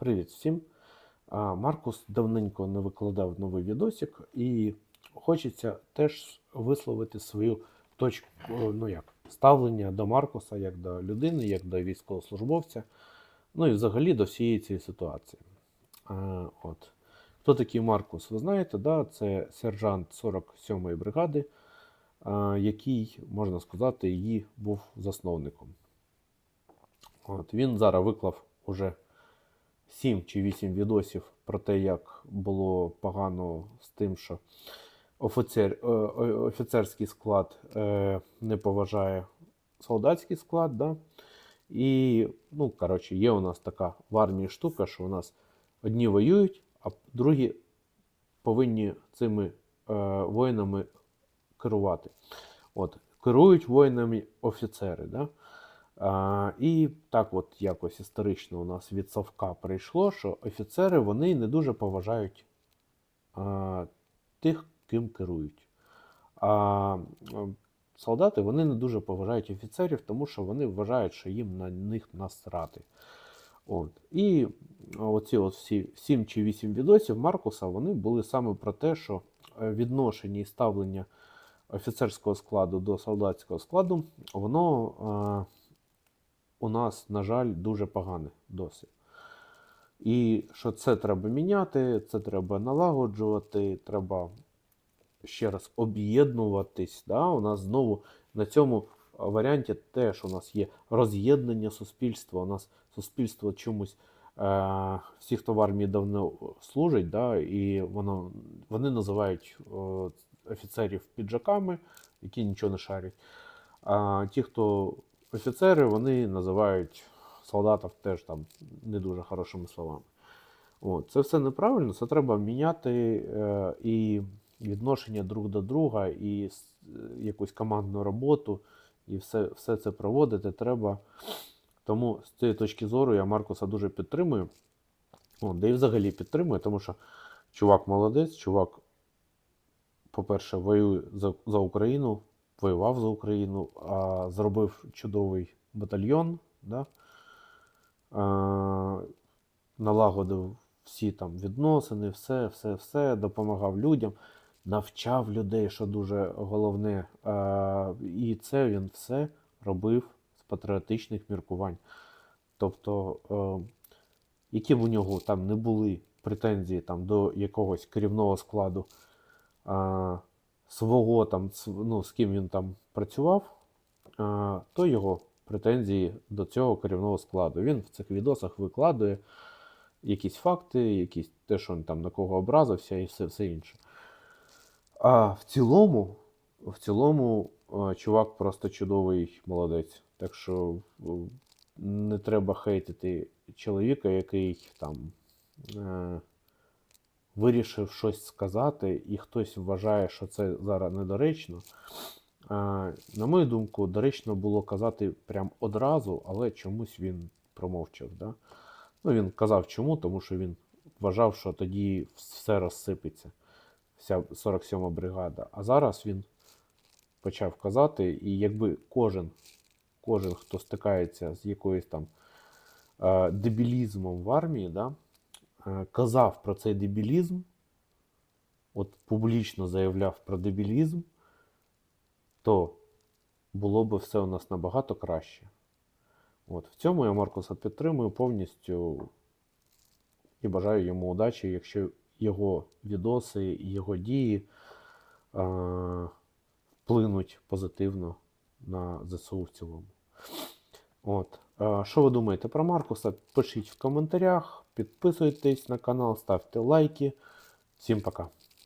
Привіт всім. Маркус давненько не викладав новий відосик, і хочеться теж висловити свою точку, ну як, ставлення до Маркуса як до людини, як до військовослужбовця, ну і взагалі до всієї цієї ситуації. От. Хто такий Маркус? Ви знаєте, да? це сержант 47-ї бригади, який, можна сказати, її був засновником. От, він зараз виклав уже 7 чи 8 відосів про те, як було погано з тим, що офіцер, е, офіцерський склад е, не поважає солдатський склад. Да? І, ну, коротше, є у нас така в армії штука, що у нас одні воюють, а другі повинні цими е, воїнами керувати. От, керують воїнами офіцери. Да? І так от якось історично у нас від Совка прийшло, що офіцери вони не дуже поважають а, тих, ким керують. А а, солдати вони не дуже поважають офіцерів, тому що вони вважають, що їм на них насрати. От. І оці от всі 7 чи 8 відосів Маркуса вони були саме про те, що е, відношення і ставлення офіцерського складу до солдатського складу, воно. У нас, на жаль, дуже погане досі. І що це треба міняти, це треба налагоджувати, треба ще раз об'єднуватись. Да? У нас знову на цьому варіанті теж у нас є роз'єднання суспільства. У нас суспільство чомусь, е, всі, хто в армії давно служить, да? і воно, вони називають о, офіцерів піджаками, які нічого не шарять. А ті, хто офіцери вони називають солдатів теж там не дуже хорошими словами. От. Це все неправильно, це треба міняти е, і відношення друг до друга, і е, якусь командну роботу, і все, все це проводити треба. Тому з цієї точки зору я Маркуса дуже підтримую. От, да і взагалі підтримую, тому що чувак молодець, чувак, по-перше, воює за, за Україну, воював за Україну, а зробив чудовий батальйон, да? а, налагодив всі там відносини, все, все, все, допомагав людям, навчав людей, що дуже головне. А, і це він все робив з патріотичних міркувань. Тобто, е, які б у нього там не були претензії там, до якогось керівного складу. А, свого там, ну, з ким він там працював, то його претензії до цього керівного складу. Він в цих відосах викладує якісь факти, якісь те, що він там на кого образився і все, все інше. А в цілому, в цілому, чувак просто чудовий молодець. Так що не треба хейтити чоловіка, який там. Вирішив щось сказати, і хтось вважає, що це зараз недоречно. На мою думку, доречно було казати прям одразу, але чомусь він промовчав. Да? Ну, він казав чому, тому що він вважав, що тоді все розсипеться, вся 47-ма бригада. А зараз він почав казати, і якби кожен, кожен хто стикається з якоюсь там дебілізмом в армії, да, казав про цей дебілізм, от публічно заявляв про дебілізм, то було б все у нас набагато краще. От, в цьому я Маркуса підтримую повністю і бажаю йому удачі, якщо його відоси і його дії е, вплинуть позитивно на ЗСУ в цілому. От. Е, Що ви думаєте про Маркуса? Пишіть в коментарях, підписуйтесь на канал, ставте лайки. Всім пока.